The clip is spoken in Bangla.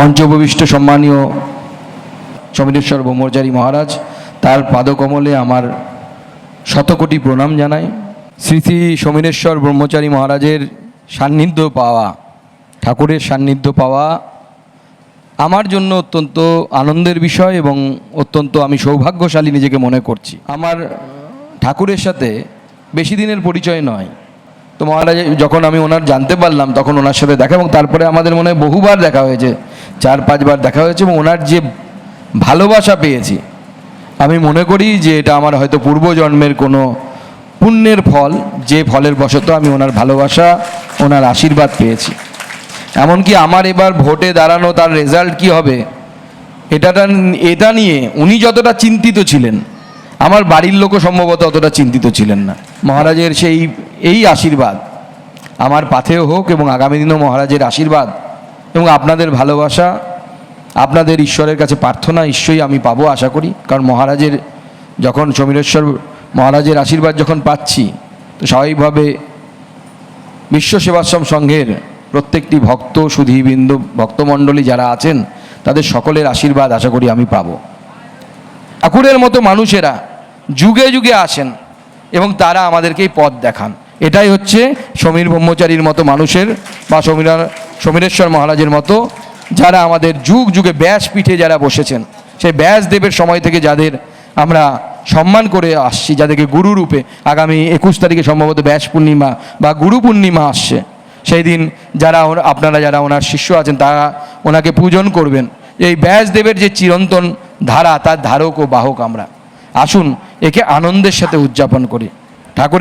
মঞ্চ উপবিষ্ট সম্মানীয় সমীরেশ্বর ব্রহ্মচারী মহারাজ, তার পাদকমলে আমার শতকোটি প্রণাম জানাই। শ্রী শ্রী সমীরেশ্বর ব্রহ্মচারী মহারাজের সান্নিধ্য পাওয়া, ঠাকুরের সান্নিধ্য পাওয়া আমার জন্য অত্যন্ত আনন্দের বিষয় এবং অত্যন্ত আমি সৌভাগ্যশালী নিজেকে মনে করছি। আমার ঠাকুরের সাথে বেশি দিনের পরিচয় নয়। তো মহারাজ, যখন আমি ওনার জানতে পারলাম, তখন ওনার সাথে দেখা এবং তারপরে আমাদের মনে বহুবার দেখা হয়েছে। চার, পাঁচবার দেখা হয়েছে এবং ওনার যে ভালোবাসা পেয়েছি, আমি মনে করি যে এটা আমার হয়তো পূর্বজন্মের কোনো পুণ্যের ফল, যে ফলের বশত আমি ওনার ভালোবাসা, ওনার আশীর্বাদ পেয়েছি। এমনকি আমার এবার ভোটে দাঁড়ানো তার রেজাল্ট কি হবে এটা এটা নিয়ে উনি যতটা চিন্তিত ছিলেন, আমার বাড়ির লোকও সম্ভবত অতটা চিন্তিত ছিলেন না। মহারাজের সেই, এই আশীর্বাদ, আমার পাথেও হোক এবং আগামী দিনেও মহারাজের আশীর্বাদ এবং আপনাদের ভালোবাসা, আপনাদের ঈশ্বরের কাছে প্রার্থনা ঈশ্বরই আমি পাবো আশা করি। কারণ মহারাজের যখন সমীরেশ্বর মহারাজের আশীর্বাদ যখন পাচ্ছি, তো স্বাভাবিকভাবে বিশ্ব সেবাশ্রম সংঘের প্রত্যেকটি ভক্ত, সুধীবৃন্দ, ভক্তমণ্ডলী যারা আছেন, তাদের সকলের আশীর্বাদ আশা করি আমি পাবো। ঠাকুরের মতো মানুষেরা যুগে যুগে আসেন এবং তারা আমাদেরকে এই পথ দেখান। এটাই হচ্ছে সমীর ব্রহ্মচারীর মতো মানুষের বা সমীরা সমীরেশ্বর মহারাজের মতো যারা আমাদের যুগ যুগে ব্যাস ব্যাসপীঠে যারা বসেছেন, সেই ব্যাসদেবের সময় থেকে যাদের আমরা সম্মান করে আসছি, যাদেরকে গুরু রূপে আগামী একুশ তারিখে সম্ভবত ব্যাস পূর্ণিমা বা গুরু পূর্ণিমা আসছে, সেই দিন যারা আপনারা যারা ওনার শিষ্য আছেন, তারা ওনাকে পূজন করবেন। এই ব্যাসদেবের যে চিরন্তন ধারা, তার ধারক ও বাহক আমরা। আসুন, একে আনন্দের সাথে উদযাপন করি। ঠাকুরের